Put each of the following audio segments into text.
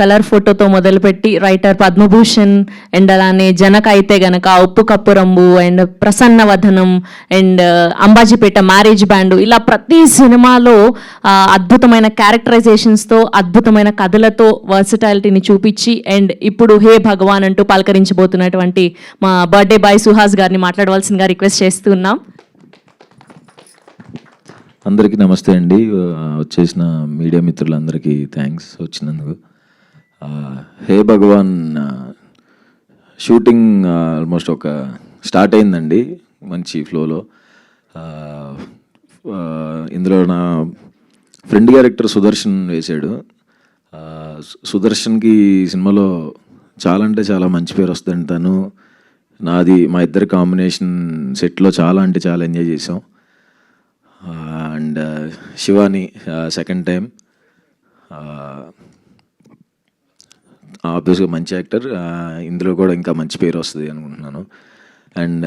Colour ఫోటోతో మొదలుపెట్టి writer Padma Bhushan and అలానే జనక అయితే గనక ఉప్పు cup రంబు and Prasanna Vadanam and uh, Ambajipeta marriage band ఇలా ప్రతి సినిమాలో uh, అద్భుతమైన క్యారెక్టరైజేషన్స్తో అద్భుతమైన కథలతో వర్సిటాలిటీని చూపించి అండ్ ఇప్పుడు హే భగవాన్ అంటూ పలకరించబోతున్నటువంటి మా బర్త్డే బాయ్ సుహాస్ గారిని మాట్లాడవలసిందిగా రిక్వెస్ట్ చేస్తున్నాం. అందరికీ నమస్తే అండి. Uh, వచ్చేసిన మీడియా మిత్రులందరికీ థ్యాంక్స్ వచ్చినందుకు. హే భగవాన్ షూటింగ్ ఆల్మోస్ట్ ఒక స్టార్ట్ అయిందండి మంచి ఫ్లోలో. ఇందులో నా ఫ్రెండ్ క్యారెక్టర్ సుదర్శన్ వేశాడు. సుదర్శన్కి సినిమాలో చాలా అంటే చాలా మంచి పేరు వస్తుంది తను. నాది మా ఇద్దరి కాంబినేషన్ సెట్లో చాలా అంటే చాలా ఎంజాయ్ చేసాం అండ్ శివాని సెకండ్ టైం. ఆబ్వియస్గా మంచి యాక్టర్. ఇందులో కూడా ఇంకా మంచి పేరు వస్తుంది అనుకుంటున్నాను. అండ్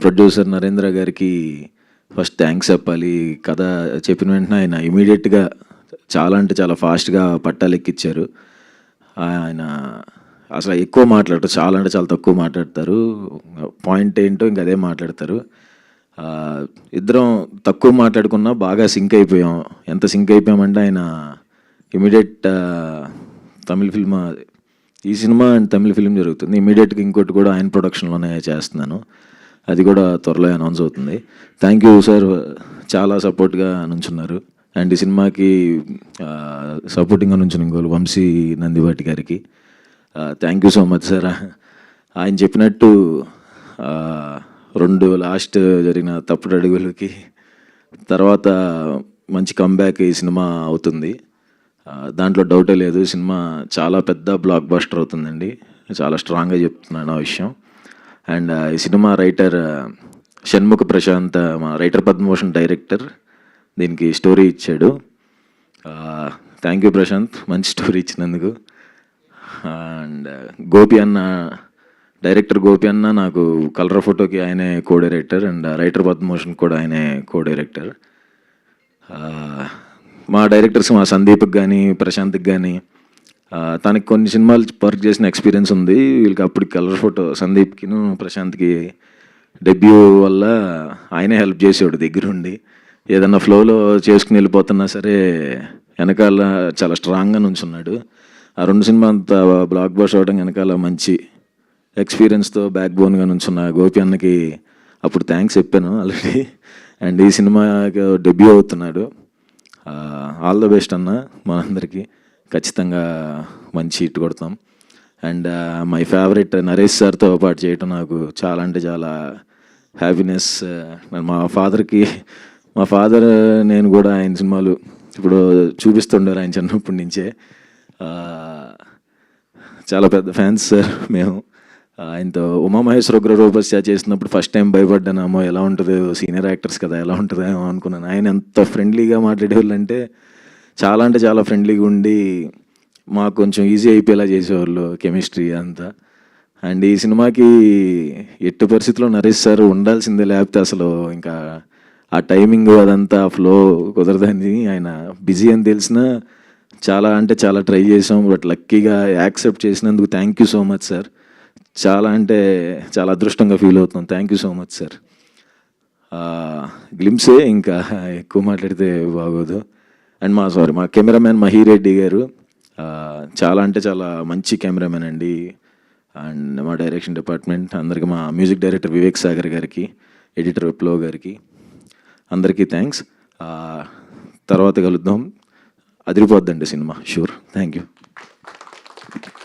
ప్రొడ్యూసర్ నరేంద్ర గారికి ఫస్ట్ థ్యాంక్స్ చెప్పాలి. కథ చెప్పిన వెంటనే ఆయన ఇమీడియట్గా చాలా అంటే చాలా ఫాస్ట్గా పట్టాలెక్కిచ్చారు. ఆయన అసలు ఎక్కువ మాట్లాడతారు. చాలా అంటే చాలా తక్కువ మాట్లాడతారు. పాయింట్ ఏంటో ఇంక అదే మాట్లాడతారు. ఇద్దరం తక్కువ మాట్లాడుకున్నా బాగా సింక్ అయిపోయాం. ఎంత సింక్ అయిపోయామంటే ఆయన ఇమీడియట్ తమిళ ఫిల్మ్ ఈ సినిమా అండ్ తమిళ ఫిలిం జరుగుతుంది. ఇమీడియట్గా ఇంకోటి కూడా ఆయన ప్రొడక్షన్లోనే చేస్తున్నాను. అది కూడా త్వరలో అనౌన్స్ అవుతుంది. థ్యాంక్ యూ సార్ చాలా సపోర్ట్గా నుంచున్నారు. అండ్ ఈ సినిమాకి సపోర్టింగ్గా నుంచి ఇంకోళ్ళు వంశీ నందివాటి గారికి. Thank you so much sir ఆయన చెప్పినట్టు రెండు లాస్ట్ జరిగిన తప్పుడు అడుగులకి తర్వాత మంచి కంబ్యాక్ ఈ సినిమా అవుతుంది. దాంట్లో డౌటే లేదు. సినిమా చాలా పెద్ద బ్లాక్ బస్టర్ అవుతుందండి. చాలా స్ట్రాంగ్గా చెప్తున్నాను ఆ విషయం. అండ్ ఆ, ఈ సినిమా రైటర్ షణ్ముఖ ప్రశాంత్ మా రైటర్ పద్మభూషణ్ డైరెక్టర్ దీనికి స్టోరీ ఇచ్చాడు. థ్యాంక్ యూ ప్రశాంత్ మంచి స్టోరీ ఇచ్చినందుకు. అండ్ గోపి అన్న డైరెక్టర్ గోపి అన్న నాకు కలర్ ఫోటోకి ఆయనే co director and writer Padmabhushan కూడా ఆయనే కో డైరెక్టర్ మా డైరెక్టర్స్ మా సందీప్కి కానీ ప్రశాంత్కి కానీ తనకి కొన్ని సినిమాలు వర్క్ చేసిన ఎక్స్పీరియన్స్ ఉంది. వీళ్ళకి అప్పుడు కలర్ ఫోటో సందీప్కిను ప్రశాంత్కి డెబ్యూ వల్ల ఆయనే హెల్ప్ చేసేవాడు దగ్గరుండి. ఏదన్నా ఫ్లోలో చేసుకుని వెళ్ళిపోతున్నా సరే వెనకాల చాలా స్ట్రాంగ్గా నుంచున్నాడు. ఆ రెండు సినిమా అంత బ్లాక్ బస్ అవడం వెనకాల మంచి ఎక్స్పీరియన్స్తో బ్యాక్ బోన్గా నుంచున్న గోపి అన్నకి అప్పుడు థ్యాంక్స్ చెప్పాను ఆల్రెడీ. అండ్ ఈ సినిమాకి డెబ్యూ అవుతున్నాడు. ఆల్ ద బెస్ట్ అన్న మనందరికీ. ఖచ్చితంగా మంచి హిట్ కొడతాం. అండ్ మై ఫేవరెట్ నరేష్ సార్తో పాటు చేయటం నాకు చాలా అంటే చాలా హ్యాపీనెస్ మా ఫాదర్కి మా ఫాదర్ నేను కూడా ఆయన సినిమాలు ఇప్పుడు చూపిస్తుండారు ఆయన చిన్నప్పటి నుంచే. చాలా పెద్ద ఫ్యాన్స్ సార్ మేము. ఆయనతో ఉమామహేశ్వర ఉగ్ర చేసినప్పుడు ఫస్ట్ టైం భయపడ్డానేమో ఎలా ఉంటుంది సీనియర్ యాక్టర్స్ కదా ఎలా ఉంటుందేమో అనుకున్నాను. ఆయన ఎంత ఫ్రెండ్లీగా మాట్లాడేవాళ్ళు అంటే చాలా అంటే చాలా ఫ్రెండ్లీగా ఉండి మాకు కొంచెం ఈజీ అయిపోయేలా చేసేవాళ్ళు కెమిస్ట్రీ అంతా. అండ్ ఈ సినిమాకి ఎట్టి పరిస్థితిలో నరేష్ సార్ ఉండాల్సిందే లేకపోతే అసలు ఇంకా ఆ టైమింగ్ అదంతా ఫ్లో కుదరదని ఆయన బిజీ అని తెలిసినా చాలా అంటే చాలా ట్రై చేసాం బట్ లక్కీగా యాక్సెప్ట్ చేసినందుకు thank you so much sir చాలా అంటే చాలా అదృష్టంగా ఫీల్ అవుతున్నాం. Thank you so much sir glimpse ఇంకా ఎక్కువ మాట్లాడితే బాగోదు. అండ్ మా సారీ మా కెమెరామ్యాన్ మహిరెడ్డి గారు చాలా అంటే చాలా మంచి కెమెరామ్యాన్ అండి. అండ్ మా డైరెక్షన్ డిపార్ట్మెంట్ అందరికీ మా మ్యూజిక్ డైరెక్టర్ వివేక్ సాగర్ గారికి ఎడిటర్ విప్లవ్ గారికి అందరికీ థ్యాంక్స్ తర్వాత కలుద్దాం. అదిరిపోద్దండి సినిమా షూర్ థ్యాంక్ యూ